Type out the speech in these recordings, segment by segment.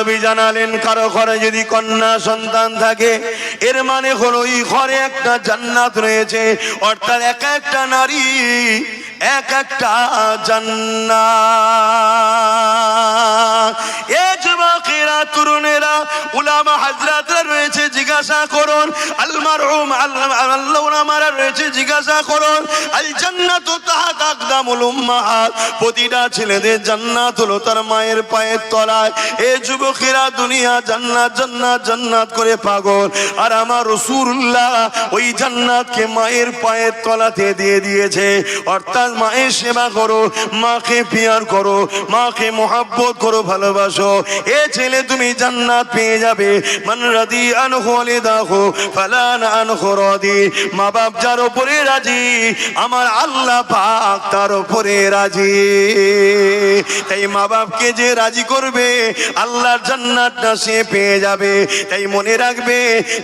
নবী জানালেন, কারও ঘরে যদি কন্যা সন্তান থাকে, এর মানে হলো ওই ঘরে একটা জান্নাত রয়েছে। অর্থাৎ এক একটা নারী, এক একটা জান্নাত। এ তরুণেরা, উলামা হাজরাতরা রয়েছে, জিজ্ঞাসা করুন। উলামারা রয়েছে, জিজ্ঞাসা করুন। আল জান্নাতু তাহাত আকদামুল উম্মাহাত। প্রতিটা ছেলেদের জান্নাত হলো তার মায়ের পায়ের তলায়। এ যুবকেরা দুনিয়া জান্নাত জান্নাত জান্নাত করে পাগল। আর আমার রসুল্লাহ ওই জান্নাতকে মায়ের পায়ের তলাতে দিয়ে দিয়েছে। অর্থাৎ মায়ের সেবা করো, মাকে পিয়ার করো, মাকে মোহাব্বত করো, ভালোবাসো। এ ছেলে তুমি জান্নাত পেয়ে যাবে। মান রাদি আনহু ফালান আনহু মা বাপ যার উপরে রাজি, আমার আল্লাহ পাক তার উপরে রাজি। তাই মা বাপকে যে রাজি করবে, আল্লাহর জান্নাতটা সে পেয়ে যাবে। তাই মনে রাখবে,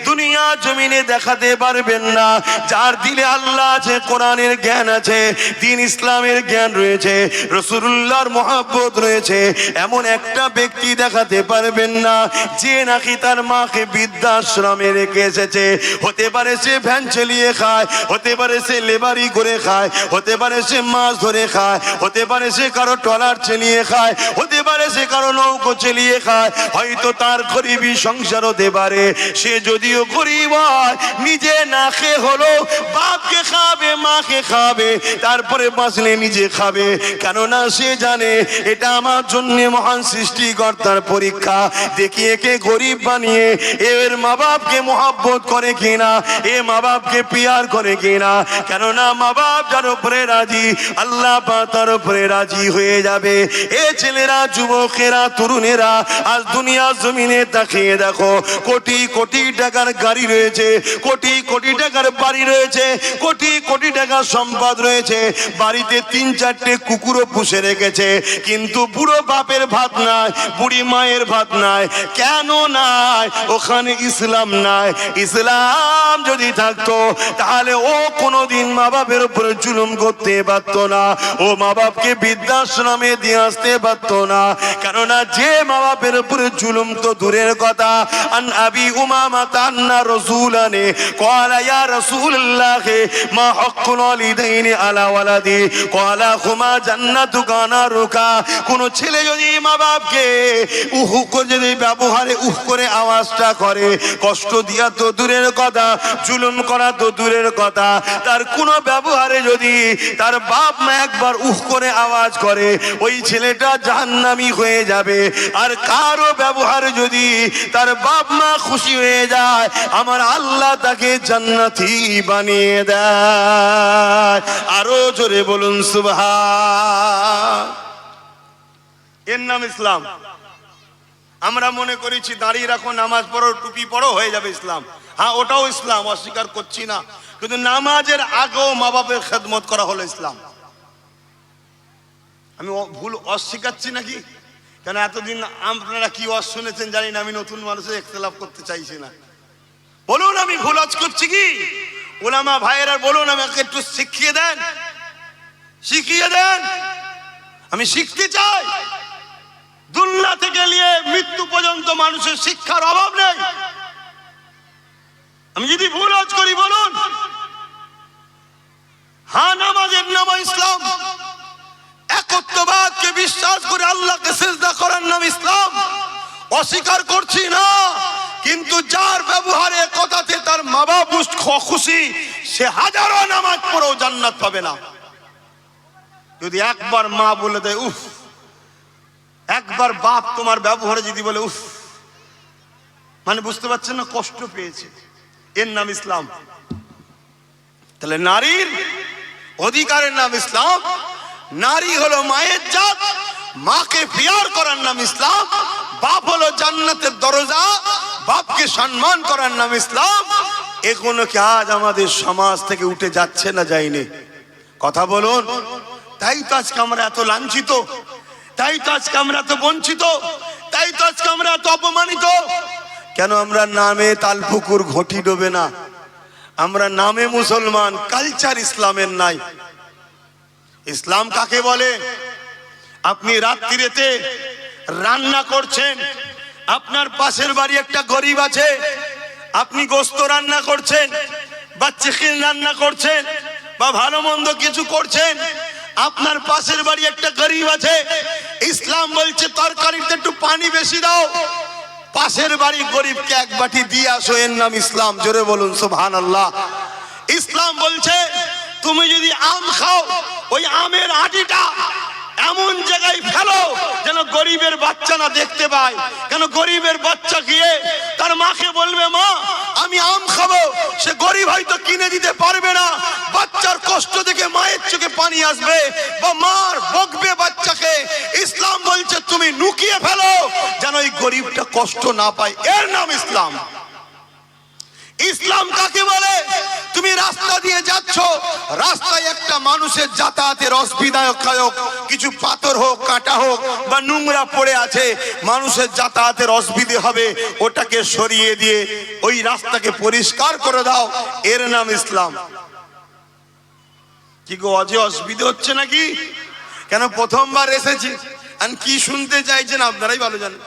দুনিয়া জমিনে দেখাতে পারবেন না। যার দিলে আল্লাহ আছে, কোরআনের জ্ঞান আছে, দিন ইসলামের জ্ঞান রয়েছে, রসুল্লাহর মহাব্বত রয়েছে। এমন একটা ব্যক্তি দেখাতে পারবেন না। যে নাকি তার মাকে বৃদ্ধাশ্রমে রেখে এসেছে। হতে পারে সে ভ্যান চালিয়ে খায়, হতে পারে সে লেবারি করে খায়, হতে পারে সে মাছ ধরে খায়, হতে পারে সে কারও ট্রলার চালিয়ে খায়, হতে পারে সে কারও নৌকো চালিয়ে খায়। হয়তো তার গরিবী সংসার হতে পারে। সে যদিও গরিব হয়, নিজে না খেয়ে হলো, বাপকে খাবে, মাকে খাবে, তারপরে বাঁচলে নিজে খাবে। কেননা সে জানে, এটা আমার জন্য মহান সৃষ্টিকর্তার পরীক্ষা। দেখি একে গরিব বানিয়ে, এর মা বাপকে মোহাব্বত করে কিনা, এ মা বাপকে পিয়ার করে কিনা। কেননা মা বাপ যার উপরে রাজি, আল্লাহ তার উপরে রাজি হয়ে যাবে। এ ছেলেরা, যুবকেরা, তরুণেরা, আজ দুনিয়া জমিনে তাকিয়ে দেখো, কোটি কোটি টাকার গাড়ি রয়েছে, কোটি কোটি টাকার বাড়ি রয়েছে, কোটি কোটি টাকার সম্পদ রয়েছে। বাড়িতে তিন চারটে কুকুরও পুষে রেখেছে, কিন্তু বুড়ো বাপের ভাত নাই, বুড়ি মায়ের ভাত নাই। কেন নাই? ওখানে ইসলাম নাই। ইসলাম যদি থাকতো, তাহলে ও কোনোদিন মা বাপের উপরে জুলুম করতে পারতো না। ও মা বাপকে বৃদ্ধাশ্রমে দিয়ে আসতে পারতো না। কেননা যে মা বাপের উপরে জুলুম তো দূরের কথা। আন আবি উমামা তান্না রসুলানে কলা ইয়া রসুল্লাহ মা হকুল ওয়ালিদাইনি আলা ওয়ালাদি। কলা হুমা জান্নাতু কানা রুকা কোন ছেলে যদি মা বাপকে উহু করে যদি ব্যবহারে উহ করে আওয়াজটা করে। কষ্ট দিয়া তো দূরের কথা, জুলুম করা তো দূরের কথা। তার কোনো ব্যবহারে যদি তার বাপ মা একবার উহ করে আওয়াজ করে, ওই ছেলেটা জাহান্নামি হয়ে যাবে। আর কারও ব্যবহারে যদি তার বাপ মা খুশি হয়ে যায়, আমার আল্লাহ তাকে জান্নাতি বানিয়ে দেয়। আরও জোরে বলুন সুবহা এর নাম ইসলাম। আমরা মনে করেছি, দাঁড়িয়ে রাখো, নামাজ পড়ো, টুপি পড়ো, হয়ে যাবে ইসলাম। হ্যাঁ ওটাও ইসলাম, অস্বীকার করছি না। কিন্তু নামাজের আগেও মা বাপের খেদমত করা হলো ইসলাম। আমি ভুল অস্বীকারছি নাকি? কেন এতদিন আপনারা কি অস শুনেছেন জানি না, আমি নতুন মানুষের একতলাপ করতে চাইছি না। বলুন, আমি ভুল অজ করছি কি? ওলামা ভাইয়েরা, বলুন, আমাকে একটু শিখিয়ে দেন। শিখিয়ে দেন। আমি শিখতে চাই। দুনিয়া থেকে নিয়ে মৃত্যু পর্যন্ত মানুষের শিক্ষার অভাব নেই। আমি যদি ভুল আজ করি, বলুন। হ্যাঁ নামাজের নাম ইসলাম। একত্ববাদকে বিশ্বাস করে আল্লাহকে সেজদা করার নাম ইসলাম। অস্বীকার করছি না, কিন্তু যার ব্যবহারে কথাতে তার মা বাপ খুশি, সে হাজারো নামাজ পড়েও জান্নাত পাবে না। যদি একবার মা বলে দেয়, উফ একবার বাপ তোমার ব্যবহারে যদি বলে, উফ মানে বুঝতে পারছেন না, কষ্ট পেয়েছে। এর নাম ইসলাম। তাহলে নারীর অধিকারের নাম ইসলাম, নারী হলো মায়ের জাত, মাকে পিয়ার করার নাম ইসলাম, বাপ হলো জান্নাতের দরজা, বাপকে সম্মান করার নাম ইসলাম। এগুলো কি আজ আমাদের সমাজ থেকে উঠে যাচ্ছে না যায়নি? কথা বলুন। তাই তো আজকে আমরা এত লাঞ্ছিত। তাই তো আজকে আমরা এত বঞ্চিত, তাই তো আজকে আমরা এত অপমানিত। কেন আমরা নামে তালপুকুর ঘটি ডোবে না? আমরা নামে মুসলমান কালচার ইসলামের নাই। ইসলাম কাকে বলে? আপনি রাত্রিরেতে রান্না করছেন, আপনার পাশের বাড়ি একটা গরিব আছে, আপনি গোস্ত রান্না করছেন, বা চিকেন রান্না করছেন, বা ভালো মন্দ কিছু করছেন আপনার পাশের বাড়ি একটা গরিব আছে। ইসলাম বলছে, তরকারিতে একটু পানি বেশি দাও। পাশের বাড়ি গরিবকে এক বাটি দিয়ে আসো, এর নাম ইসলাম। জোরে বলুন সুবহান আল্লাহ ইসলাম বলছে, তুমি যদি আম খাও, ওই আমের আটিটা এমন জায়গায় ফেলো যেন গরিবের বাচ্চা না দেখতে পায়। কেন গরিবের বাচ্চা গিয়ে তার মাকে বলবে, মা, আমি আম খাব। সে গরিব হয়তো কিনে দিতে পারবে না। বাচ্চার কষ্ট দেখে মায়ের চোখে পানি আসবে বা মার বকবে বাচ্চাকে। ইসলাম বলছে, তুমি লুকিয়ে ফেলো, যেন ওই গরিবটা কষ্ট না পায়। এর নাম ইসলাম। ইসলাম কাকে বলে? তুমি রাস্তা দিয়ে যাচ্ছ, রাস্তায় একটা মানুষের যাতায়াতের অসুবিধায়ক কিছু পাথর হোক, কাটা হোক বা নোংরা পড়ে আছে, মানুষের যাতায়াতের অসুবিধে হবে, ওটাকে সরিয়ে দিয়ে ওই রাস্তাকে পরিষ্কার করে দাও। এর নাম ইসলাম। কি গো, অজে অসুবিধে হচ্ছে নাকি? কেন প্রথমবার এসেছি? আর কি শুনতে চাইছেন আপনারাই ভালো জানেন।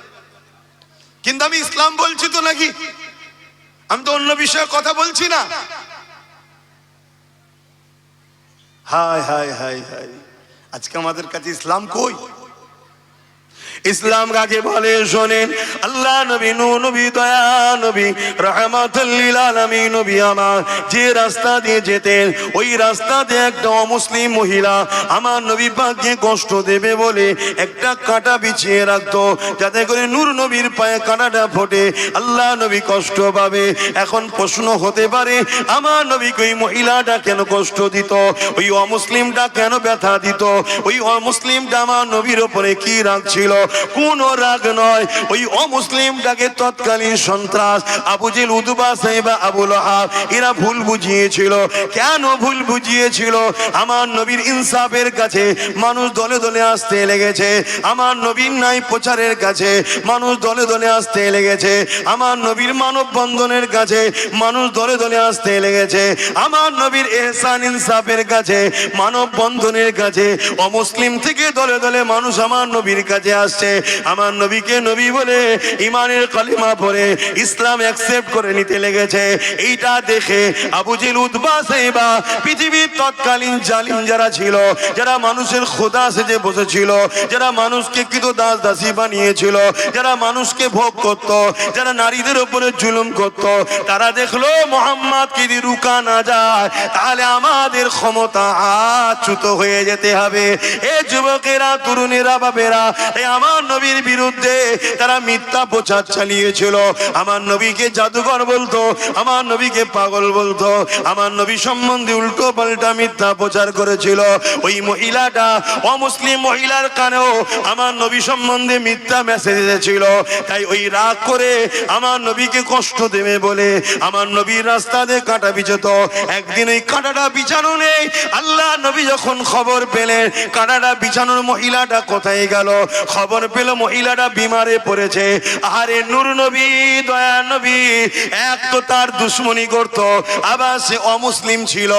কিন্তু আমি ইসলাম বলছি তো নাকি? আমি তো অন্য বিষয়ে কথা বলছি না। হাই হাই হাই হাই আজকে আমাদের কাছে ইসলাম কই? ইসলাম কাকে বলে শোনেন? আল্লাহ নবী নূ নবী, দয়া নবী রহমাতুল্লিল নবী আমার। যে রাস্তা দিয়ে যেতেন, ওই রাস্তা দিয়ে একটা অমুসলিম মহিলা আমার নবী পাককে কষ্ট দেবে বলে একটা কাঁটা বিছিয়ে রাখতো, যাতে করে নূর নবীর পায়ে কাঁটাটা ফোটে। আল্লাহ নবী কষ্ট পাবে। এখন প্রশ্ন হতে পারে, আমার নবীকে ওই মহিলাটা কেন কষ্ট দিত? ওই অমুসলিমটা কেন ব্যথা দিত? ওই অমুসলিমটা আমার নবীর ওপরে কি রাখছিল কোন রাগ নয়। ওই অমুসলিমটাকে তৎকালীন সন্ত্রাস, আবু জেল, উদুবা সাহেবা আবুল হাব এরা ভুল বুঝিয়েছিল। কেন ভুল বুঝিয়েছিল? আমার নবীর ইনসাফের কাছে মানুষ দলে দলে আসতে লেগেছে। আমার নবীর নাই প্রচারের কাছে মানুষ দলে দলে আসতে লেগেছে। আমার নবীর মানব বন্ধনের কাছে মানুষ দলে দলে আসতে লেগেছে। আমার নবীর এহসান ইনসাফের কাছে মানব বন্ধনের কাছে, অমুসলিম থেকে দলে দলে মানুষ আমার নবীর কাছে আসছে। আমার নবীকে নবী বলে ইমানের কলিমা পড়ে ইসলাম অ্যাকসেপ্ট করে নিতে লেগেছে। এইটা দেখে আবু জিল উদ্বা সাহেবা পৃথিবীর তৎকালীন জালিম যারা ছিল, যারা মানুষের খোদা সেজে বসেছিল, যারা মানুষকে কিন্তু দাস দাসী বানিয়েছিল, যারা মানুষকে ভোগ করত, যারা নারীদের উপরে জুলুম করত, তারা দেখল, মোহাম্মদ যদি রুকা না যায়, তাহলে আমাদের ক্ষমতা আচ্যুত হয়ে যেতে হবে। এ যুবকেরা, তরুণেরা বাবেরা এ আমার নবীর বিরুদ্ধে তারা মিথ্যা প্রচার চালিয়েছিল। আমার নবীকে জাদুকর বলতো, আমার নবীকে পাগল বলতো, আমার নবী সম্বন্ধে উল্টো পাল্টা মিথ্যা প্রচার করেছিল। ওই মহিলাটা অমুসলিম মহিলার কানেও আমার নবী সম্বন্ধে মিথ্যা মেসেজ এসেছিল তাই ওই রাগ করে আমার নবীকে কষ্ট দেবে বলে আমার নবীর রাস্তা দিয়ে কাঁটা বিচত একদিন ওই কাঁটাটা বিছানো নেই। আল্লাহ নবী যখন খবর পেলেন, কাঁটাটা বিছানোর মহিলাটা কোথায় গেল? খবর পেল মহিলাটা বিমারে পড়েছে। আরে নূর নবী, দয়া নবী, এক তো তার দুশ্মনী করত আবার সে অমুসলিম ছিল,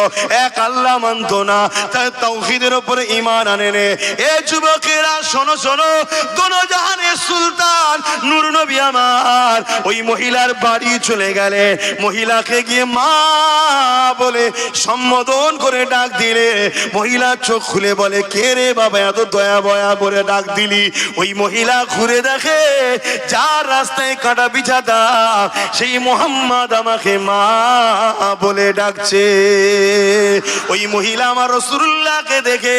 এক আল্লাহ মানত না তার তৌহিদের উপরে ইমান আনে নে। এ যুবকেরা, শোনো শোনো, দোনো জাহানের সুলতান, নূর নবী আমার, ওই মহিলার বাড়ি চলে গেলে, মহিলাকে গিয়ে মা বলে সম্বোধন করে ডাক দিলে। মহিলা চোখ খুলে বলে, কে রে বাবা, এত দয়া বয়া করে ডাক দিলি? ওই মহিলা ঘুরে দেখে, যার রাস্তায় কাটা বিছাতা সেই মোহাম্মদ আমাকে মা বলে ডাকছে। ওই মহিলা আমার রসুল্লাহকে দেখে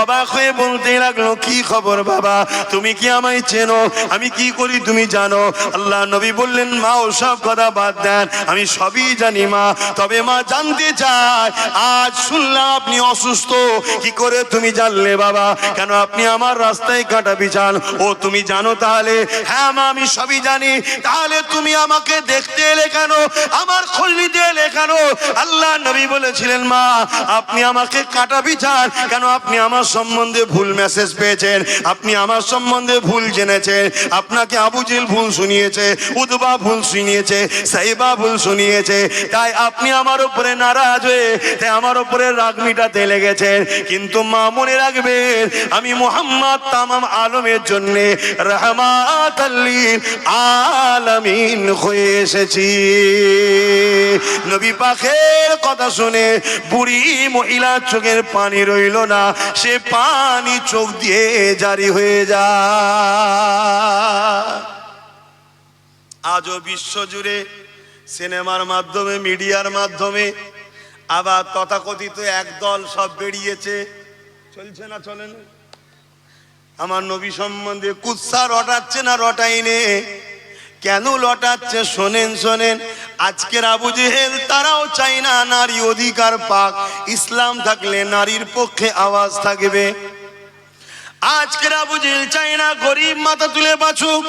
অবাক হয়ে বলতে লাগল, কি খবর বাবা? তুমি কি আমায় চেনো? আমি কি করি তুমি জানো? আল্লাহ নবী বললেন, মা, ওসব কথা বাদ দেন, আমি সবই জানি মা। তবে মা জানতে চায়, আজ শুনলাম আপনি অসুস্থ, কি করে তুমি জানলে বাবা? কেন আপনি আমার রাস্তায় কাটা বিছান ও, তুমি জানো তাহলে? হ্যাঁ মা, আমি সবই জানি। তাহলে তুমি আমাকে দেখতে এলে কেন? আমার খোঁজ নিতে এলে কেন? আল্লাহ নবী বলেছিলেন, মা, আপনি আমাকে কাটা বিছান কেন আপনি আমার সম্বন্ধে ভুল মেসেজ পেয়েছেন? আপনি আমার সম্বন্ধে ভুল জেনেছেন। আপনাকে আবু জিল ভুল শুনিয়েছে, উদবা ভুল শুনিয়েছে, সাইবা ভুল শুনিয়েছে। তাই আপনি আমার উপরে নারাজ হয়ে, তাই আমার উপরে রাগ মিটাতে লেগেছেন। কিন্তু মা মনে রাখবেন, আমি মোহাম্মদ তামাম আলমের জন্য জন্যে রহমাত আলামিন হয়ে এসেছি। নবী পাখের কথা শুনে বুড়ি মহিলার চোখের পানি রইল না, সে পানি চোখ দিয়ে জারি হয়ে যা আজও বিশ্বজুড়ে সিনেমার মাধ্যমে, মিডিয়ার মাধ্যমে আবার তথাকথিত একদল সব বেরিয়েছে। চলছে না, চলে না? আমার নবী সম্বন্ধে কুৎসা রটাচ্ছে না রটাইনে? কেন লটাচ্ছে? শোনেন শোনেন। আজকের আবু জেহেল তারাও চায় না নারী অধিকার পাক। ইসলাম থাকলে নারীর পক্ষে আওয়াজ থাকবে। আজকের আবু জেহেল চায় না গরিব মাথা তুলে বাঁচুক।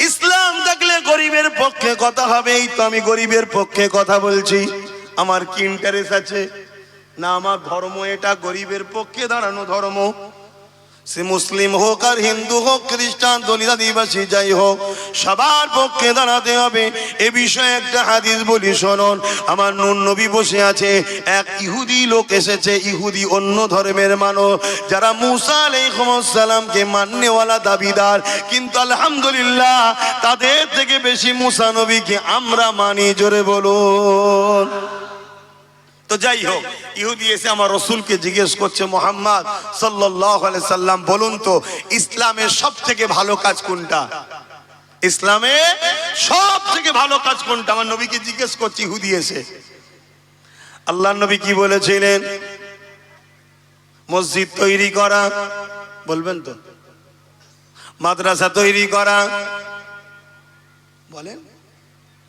ইসলাম থাকলে গরিবের পক্ষে কথা হবে এই তো আমি গরিবের পক্ষে কথা বলছি। আমার কি ইন্টারেস্ট আছে? না, আমার ধর্ম এটা, গরিবের পক্ষে দাঁড়ানো ধর্ম। সে মুসলিম হোক আর হিন্দু হোক, খ্রিস্টান দলিত আদিবাসী, যাই হোক, সবার পক্ষে দাঁড়াতে হবে। এ বিষয়ে একটা হাদিস বলি, শোনন। আমার নুন নবী বসে আছে, এক ইহুদি লোক এসেছে, ইহুদি অন্য ধর্মের মানুষ, যারা মুসা আলাইহিসসালামকে মান্যওয়ালা দাবিদার। কিন্তু আলহামদুলিল্লাহ, তাদের থেকে বেশি মুসা নবীকে আমরা মানি, জোরে বলুন। তো যাই হোক, ইহুদি এসে আমার রসুলকে জিজ্ঞেস করছে, মোহাম্মদ সাল্লাম, বলুন তো, ইসলামের সব থেকে ভালো কাজ কোনটা? ইসলামে সব থেকে ভালো কাজ কোনটা? আমার নবীকে জিজ্ঞেস করছে, ইহুদি এসে। আল্লাহ নবী কি বলেছিলেন? মসজিদ তৈরি করা, বলবেন তো? মাদ্রাসা তৈরি করা, বলেন,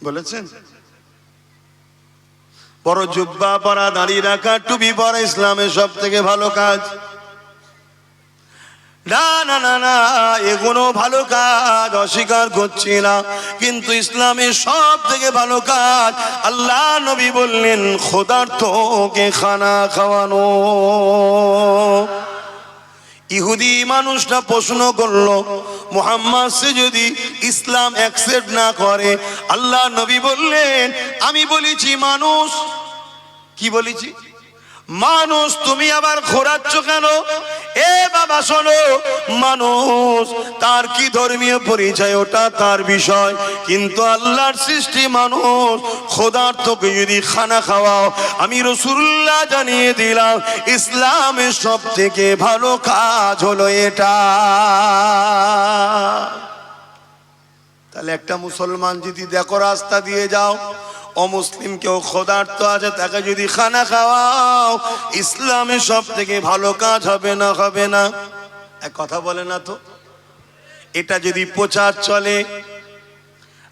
বলেছেন? বড় জুব্বা পরা দাঁড়িয়ে রাখা, টুপি পরা ইসলামের সব থেকে ভালো কাজ। না না না না, এগুলো ভালো কাজ, অস্বীকার করছি না। কিন্তু ইসলামের সব থেকে ভালো কাজ, আল্লাহ নবী বললেন খোদার্থকে খানা খাওয়ানো। ইহুদি মানুষটা প্রশ্ন করল, মোহাম্মদ সে যদি ইসলাম অ্যাকসেপ্ট না করে? আল্লাহ নবী বললেন, আমি বলেছি মানুষ। কি বলেছি? মানুষ, তুমি আবার ঘোরাচ্ছ কেন? এ বাবা, শোনো, মানুষ, তার কি ধর্মীয় পরিচয়, ওটা তার বিষয়। কিন্তু আল্লাহর সৃষ্টি মানুষ খোদার তোকে যদি খানা খাওয়াও, আমি রসুল্লাহ জানিয়ে দিলাম, ইসলামের সব থেকে ভালো কাজ হলো এটা। তাহলে একটা মুসলমান যদি দেখো রাস্তা দিয়ে যাও অমুসলিম কেউ খোদার্থ আছে, তাকে যদি খানা খাওয়াও, ইসলামে সব থেকে ভালো কাজ হবে না হবে না? এক কথা বলে না তো। এটা যদি প্রচার চলে,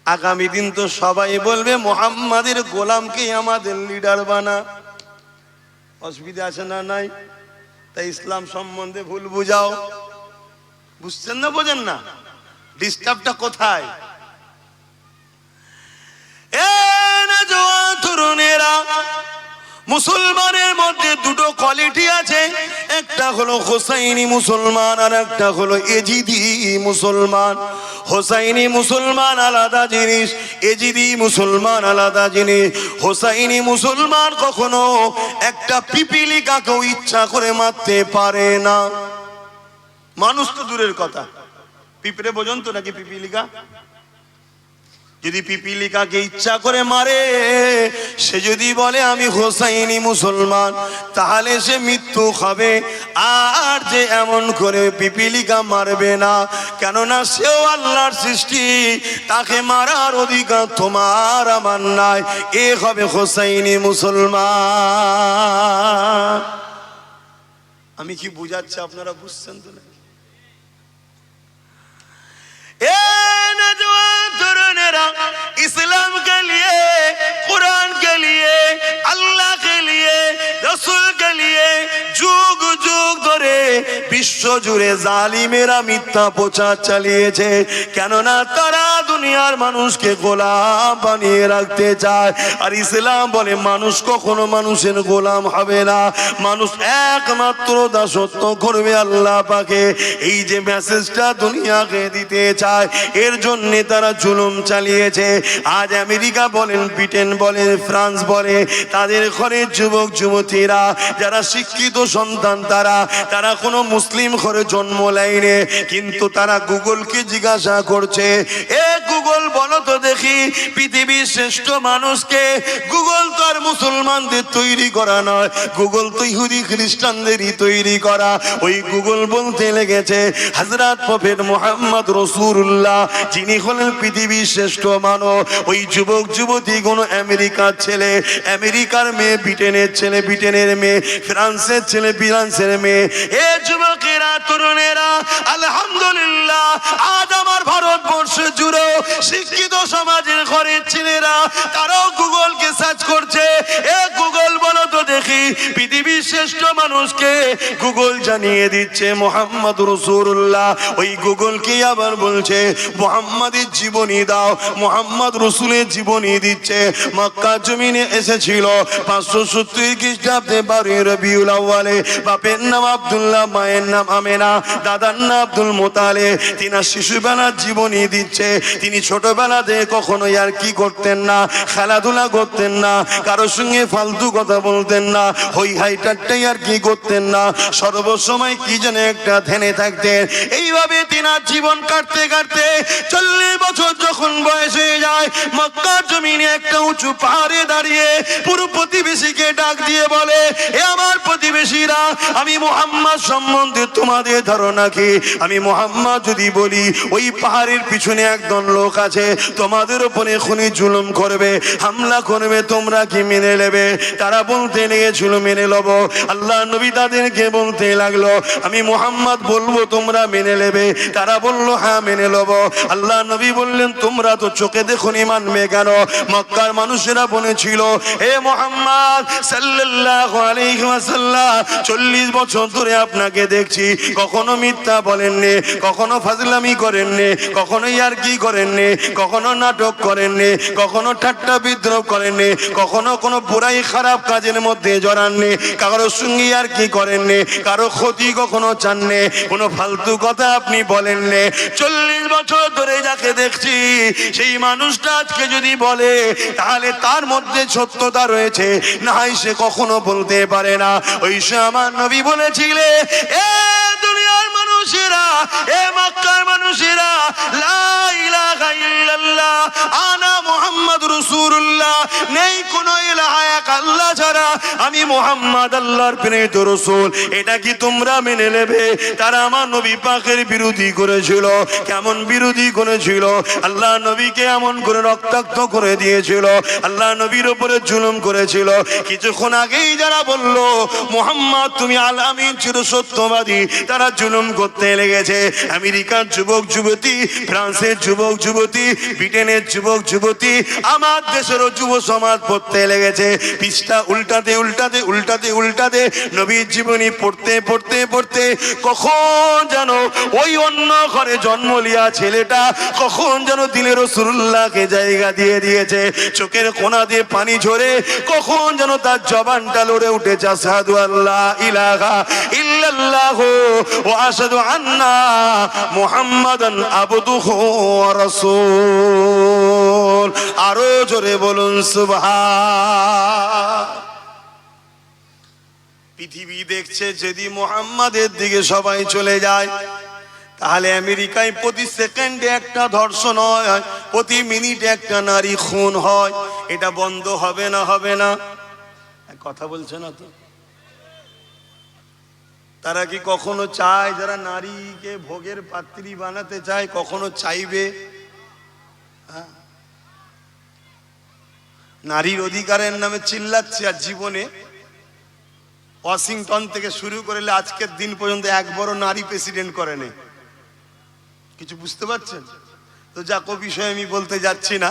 আগামী দিন তো সবাই বলবে, মোহাম্মদের গোলামকেই আমাদের লিডার বানা। অসুবিধা আছে না নাই? তাই ইসলাম সম্বন্ধে ভুল বুঝাও। বুঝছেন না, বোঝেন না? ডিস্টার্বটা কোথায়? মুসলমানের মধ্যে দুটো কোয়ালিটি আছে। একটা হলো হোসাইনি মুসলমান, আর একটা হলো এজিদি মুসলমান। হোসাইনি মুসলমান আলাদা জিনিস, এজিদি মুসলমান আলাদা জিনিস। হোসাইনি মুসলমান কখনো একটা পিপিলিকাকেও ইচ্ছা করে মারতে পারে না। মানুষ তো দূরের কথা। পিঁপড়ে বোঝন তো নাকি পিপিলিকা? যদি পিপিলিকাকে ইচ্ছা করে মারে, সে যদি বলে, আমি হোসাইনি মুসলমান তাহলে সে মৃত্যু হবে আর যে এমন করে পিপিলিকা মারবে না, কেননা সেও আল্লাহর সৃষ্টি, তাকে মারার অধিকার তোমার আমার নাই। এ হবে হোসাইনি মুসলমান। আমি কি বুঝাচ্ছি, আপনারা বুঝছেন তো না যারা ইসলাম কে লিয়ে কোরআন কে লিয়ে আল্লাহ কে লিয়ে রসুল কে লিয়ে যুগ যুগ ধরে বিশ্ব জুড়ে জালিমেরা মিথ্যা প্রচার চালিয়েছে। কেননা তারা দুনিয়ার মানুষকে গোলাম বানিয়ে রাখতে চায়। আর ইসলাম বলে, মানুষ কখনো মানুষের গোলাম হবে না। মানুষ একমাত্র দাসত্ব করবে আল্লাহ পাকে। এই যে মেসেজটা দুনিয়াকে দিতে চায়, এর জন্য তারা জুলুম চালিয়েছে। আজ আমেরিকা বলেন, ব্রিটেন বলেন, ফ্রান্স বলে, তাদের ঘরে যুবক, যুবতীরা, যারা শিক্ষিত সন্তান তারা তারা কোনো মুসলিম ঘরে জন্ম লাইনে কিন্তু তারা গুগলকে জিজ্ঞাসা করছে, এ দেখি পৃথিবীর শ্রেষ্ঠ মানুষকে গুগল তো আর মুসলমানদের তৈরি করা নয়। গুগল তো ইহুদি খ্রিস্টানদেরই তৈরি করা। ওই গুগল বলতে লেগেছে হজরত প্রফেট মোহাম্মদ রসুল্লাহ যিনি হলেন পৃথিবীর শ্রেষ্ঠ মানব ওই যুবক, যুবতী কোন আমেরিকার ছেলে, আমেরিকার মেয়ে, ব্রিটেনের ছেলে, ব্রিটেনের মেয়ে, ফ্রান্সের ছেলে, ফ্রান্সের মেয়ে। এ যুবকেরা, তরুণেরা, আলহামদুলিল্লাহ, আজ আমার ভারতবর্ষ জুড়ে শিক্ষিত সমাজের ঘরের ছেলেরা, তারাও গুগলকে সার্চ করছে। এ গুগল, বলো তো দেখি, পৃথিবীর শ্রেষ্ঠ মানুষকে গুগল জানিয়ে দিচ্ছে মোহাম্মদ রসুল্লাহ। ওই গুগলকে আবার বলছে? মোহাম্মদের জীবনী দাও, মোহাম্মদ রসুলের জীবনী দিচ্ছে। মক্কা জমিনে এসেছিল পাঁচশো সত্তর খ্রিস্টাব্দে বারোই রবিউল আউ্বালে বাপের নাম আব্দুল্লাহ, মায়ের নাম আমেনা, দাদার নাম আব্দুল মোতালে তিনি শিশুবেলার জীবনী দিচ্ছে। তিনি ছোটবেলাতে কখনো আর কি করতেন না? খেলাধুলা করতেন না, কারোর সঙ্গে ফালতু কথা বলতেন না, হই হাইটারটাই আর কি করতেন না? সর্বসময় কি যেন একটা ধ্যানে থাকতেন। এইভাবে তিনার জীবন কাটতে কাটতে চল্লিশ বছর যখন বয়স হয়ে যায়, মক্কার জমিনে একটা উঁচু পাহাড়ে দাঁড়িয়ে পুরো প্রতিবেশীকে ডাক দিয়ে বলে, এ আমার প্রতিবেশীরা, আমি মোহাম্মদ সম্বন্ধে তোমাদের ধারণা কি? আমি মোহাম্মদ যদি বলি, ওই পাহাড়ের পিছনে একজন লোক আছে তোমাদের উপরে খুনি জুলুম করবে, হামলা করবে, তোমরা কি মেনে নেবে? তারা বলতে লেগেছিল মেনে লব। আল্লাহ নবী তাদেরকে বলতে লাগল, আমি মোহাম্মদ বলব, তোমরা মেনে নেবে। তারা বলল হ্যাঁ মেনে লব। আল্লাহ নবী বললেন, তোমরা তো চোখে দেখুন, মানবে কেন? মক্কার মানুষেরা বলেছিল, হে মোহাম্মদ সাল্লাল্লাহু আলাইহি চল্লিশ বছর ধরে আপনাকে দেখছি। কখনো মিথ্যা বলেননি, কখনো ফাজলামি করেননি কখনো ইয়ারকি করেননি, কখনো নাটক করেননি, কখনো ঠাট্টা বিদ্রোহ করেননি, কখনো কোনো বুড়াই খারাপ কাজের মধ্যে জড়াননি, কারও সঙ্গে আর কি করেননি, কারও ক্ষতি কখনো চাননি, কোনো ফালতু কথা আপনি বলেননি। চল্লিশ বছর ধরে যাকে দেখছি, সেই মানুষটা আজকে যদি বলে, তাহলে তার মধ্যে সত্যতা রয়েছে না হয় সে কখনো বলতে পারে না। ওই সে আমার নবী বলেছিলে, এ মানুষেরা, এ মক্কার মানুষেরা আনা মুহাম্মদ রাসূলুল্লাহ, নেই কোন এক আল্লাহ ছাড়া। আমি মুহাম্মদ আল্লাহর প্রেরিত রাসূল, এটা কি তোমরা মেনে নেবে? তারা আমার নবী বিরোধী করেছিল। কেমন বিরোধী করেছিল? আল্লাহ নবীকে এমন করে রক্তাক্ত করে দিয়েছিল। আল্লাহ নবীর উপরে জুলুম করেছিল। কিছুক্ষণ আগেই যারা বলল, মোহাম্মদ, তুমি আল আমিন চির সত্যবাদী তারা জুলুম করতে লেগেছে। আমেরিকার যুবক, যুবতী, ফ্রান্সের যুবক, যুবতী, ব্রিটেনের যুবক, যুবতী, আমার দেশেরও যুব সমাজ পড়তে লেগেছে। পিসটা উল্টাতে উল্টাতে উল্টাতে উল্টাতে নবীর জীবনী পড়তে পড়তে পড়তে কখন যেন ওই অন্য ঘরে জন্ম লিয়া ছেলেটা কখন যেন দিলের রসুল্লাহকে জায়গা দিয়ে দিয়েছে। চোখের কোনা দিয়ে পানি ঝরে কখন যেন তার জবানটা লড়ে উঠেছে। সাধু আল্লাহ ইলাহা ইল্লাল্লাহ ও আসাদু আন্না মুহাম্মাদান আবদুহু রাসূল। আরও জোরে বলুন, সুবহান। পৃথিবী দেখছে, যদি মোহাম্মদের দিকে সবাই চলে যায়, তাহলে আমেরিকায় প্রতি সেকেন্ডে একটা ধর্ষণ হয়, প্রতি মিনিটে একটা নারী খুন হয়। এটা বন্ধ হবে না হবে না। কথা বলছে না তো? তারা কি কখনো চায় যারা নারীকে ভোগের পাত্রী বানাতে চায়, কখনো চাইবে? হ্যাঁ? নারীর অধিকারের নামে চিল্লাচ্ছে আর জীবনে ওয়াশিংটন থেকে শুরু করলে আজকের দিন পর্যন্ত এক বড় নারী প্রেসিডেন্ট করেনি কিছু বুঝতে পারছেন? তো যাকো বিষয়ে আমি বলতে যাচ্ছি না।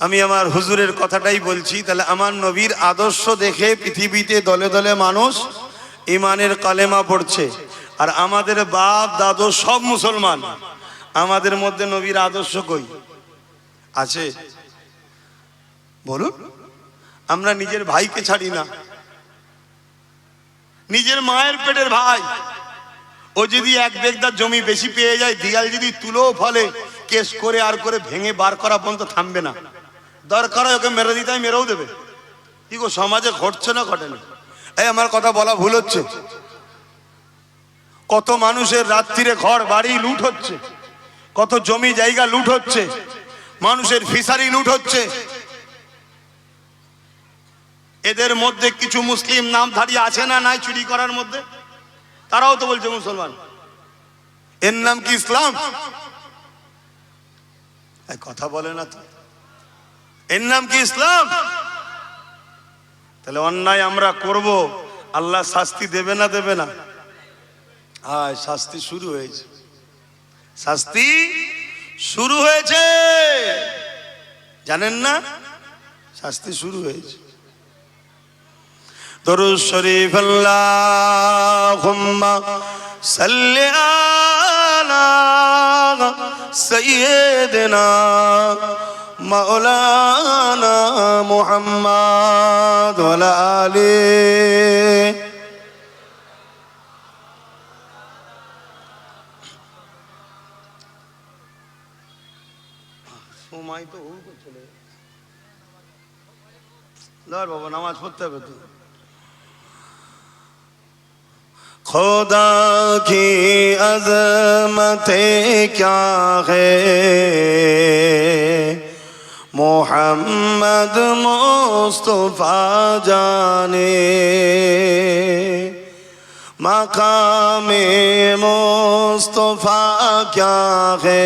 আমি আমার হুজুরের কথাটাই বলছি, তাহলে আমার নবীর আদর্শ দেখে পৃথিবীতে দলে দলে মানুষ ইমানের কালেমা পড়ছে। আর আমাদের বাপ, দাদু সব মুসলমান। আমাদের মধ্যে নবীর আদর্শ কই? আছে? বলুন। আমরা নিজের ভাইকে ছাড়ি না। নিজের মায়ের পেটের ভাই। ও যদি এক বেগদার জমি বেশি পেয়ে যায়, দিয়াল যদি তুলো ফলে, কেস করে আর করে ভেঙে বার করা পর্যন্ত থামবে না। দরকার ওকে মেরে দিতে মেরেও দেবে। কি গো, সমাজে ঘটছে না ঘটেনি এই আমার কথা বলা ভুল হচ্ছে। কত মানুষের রাত্রিরে ঘর, বাড়ি লুট হচ্ছে। কত জমি, জায়গা লুট হচ্ছে। মানুষের ফিসারি লুট হচ্ছে। এদের মধ্যে কিছু মুসলিম নামধারী আছে না নাই চুরি করার মধ্যে? তারাও তো বলছে মুসলমান। এর নাম কি ইসলাম? কথা বলে না তো। এর নাম কি ইসলাম? তাহলে অন্যায় আমরা করব, আল্লাহ শাস্তি দেবে না দেবে না? হ্যাঁ শাস্তি শুরু হয়েছে। শাস্তি শুরু হয়েছে। জানেন না? শাস্তি শুরু হয়েছে। দরুদ শরীফ, আল্লাহুম্মা সাল্লি আলা সাইয়্যিদিনা مولانا محمد ولا علي دار بابا خدا کی عظمت کیا ہے মোহাম্মদ মোস্তফা জানে মাকামে মোস্তফা ক্যা হে?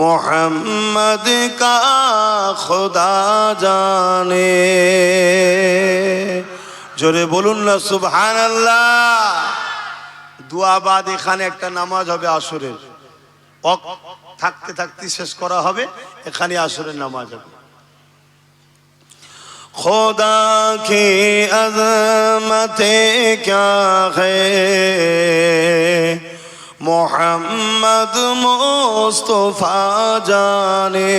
মোহাম্মদ কা খোদা জানে। জোরে বলুন না সুবহান আল্লাহ দুয়াবাদ এখানে একটা নামাজ হবে আসরের। থাকতে থাকতে শেষ করা হবে। এখানে আসরের নামাজ হবে। খোদা কি আজমতে ক্যা হে? মোহাম্মদ মোস্তফা জানে।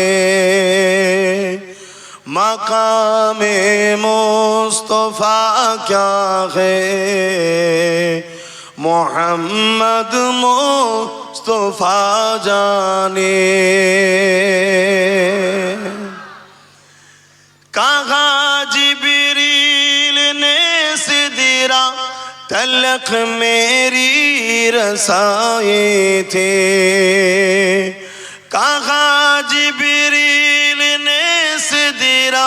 মকামে মোস্তফা کیا হে? মোহাম্মদ مو मुस्तफ़ा जाने कहा जिबरील ने सिदरा तलक मेरी रसाए थे कहा जिबरील ने सिदरा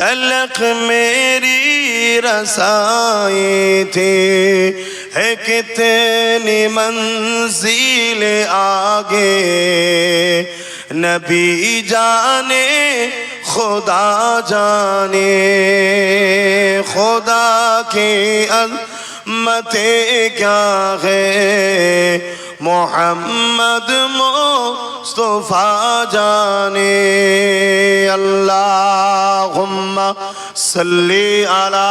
तलक मेरी रसाए थे ہے کہ تیری منزل آگے نبی جانے خدا جانے خدا کی عظمتیں کیا ہے محمد مصطفیٰ جانے اللہم صلی علی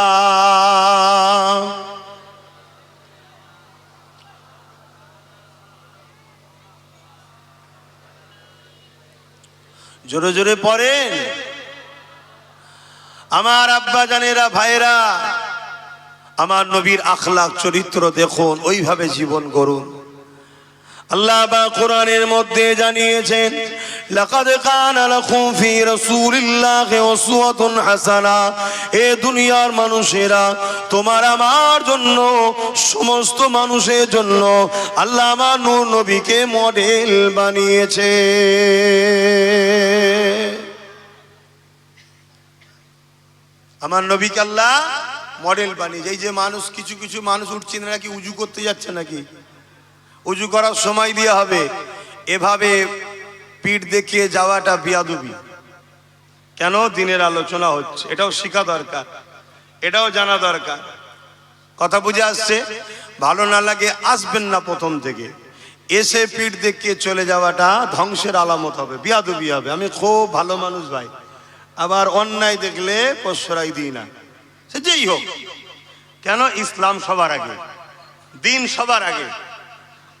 জোরে জোরে পড়েন। আমার আব্বা জানেরা ভাইরা আমার নবীর আখলাক চরিত্র দেখুন, ওইভাবে জীবন করুন আল্লাহ বা কোরআনের মধ্যে জানিয়েছেন লাকাদ কানা লাকুম ফি রাসূলিল্লাহি উসওয়াতুন হাসানা। এ দুনিয়ার মানুষেরা, তোমার আমার জন্য, সমস্ত মানুষের জন্য আল্লাহ আমার নূর নবীকে মডেল বানিয়েছে। আমার নবীকে আল্লাহ মডেল বানিয়েছে। এই যে মানুষ, কিছু কিছু মানুষ উঠছে না নাকি উজু করতে যাচ্ছে নাকি? উজু করার সময় দেওয়া হবে। এভাবে পিঠ দেখিয়ে যাওয়াটা বিয়াদুবি। কেন দিনের আলোচনা হচ্ছে? এটাও শেখা দরকার। এটাও জানা দরকার। কথা বুঝে আসছে? ভালো না লাগে আসবেন না প্রথম থেকে। এসে পিঠ দেখিয়ে চলে যাওয়াটা ধ্বংসের আলামত হবে বিয়াদুবি হবে। আমি খুব ভালো মানুষ ভাই। আবার অন্যায় দেখলে প্রশ্রয় দিই না। সে যেই হোক। কেন? ইসলাম সবার আগে। দিন সবার আগে।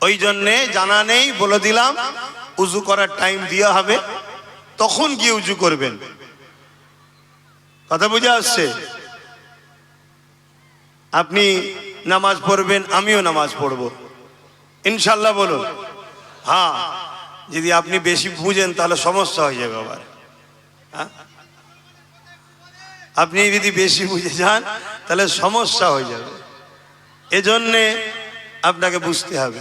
ওই জন্যে জানা নেই বলে দিলাম। উজু করার টাইম দেওয়া হবে, তখন গিয়ে উজু করবেন। কথা বুঝে আসছে? আপনি নামাজ পড়বেন, আমিও নামাজ পড়ব। ইনশাল্লাহ বলুন। হ্যাঁ যদি আপনি বেশি বুঝেন, তাহলে সমস্যা হয়ে যাবে আবার। হ্যাঁ? আপনি যদি বেশি বুঝে যান, তাহলে সমস্যা হয়ে যাবে। এজন্যে আপনাকে বুঝতে হবে।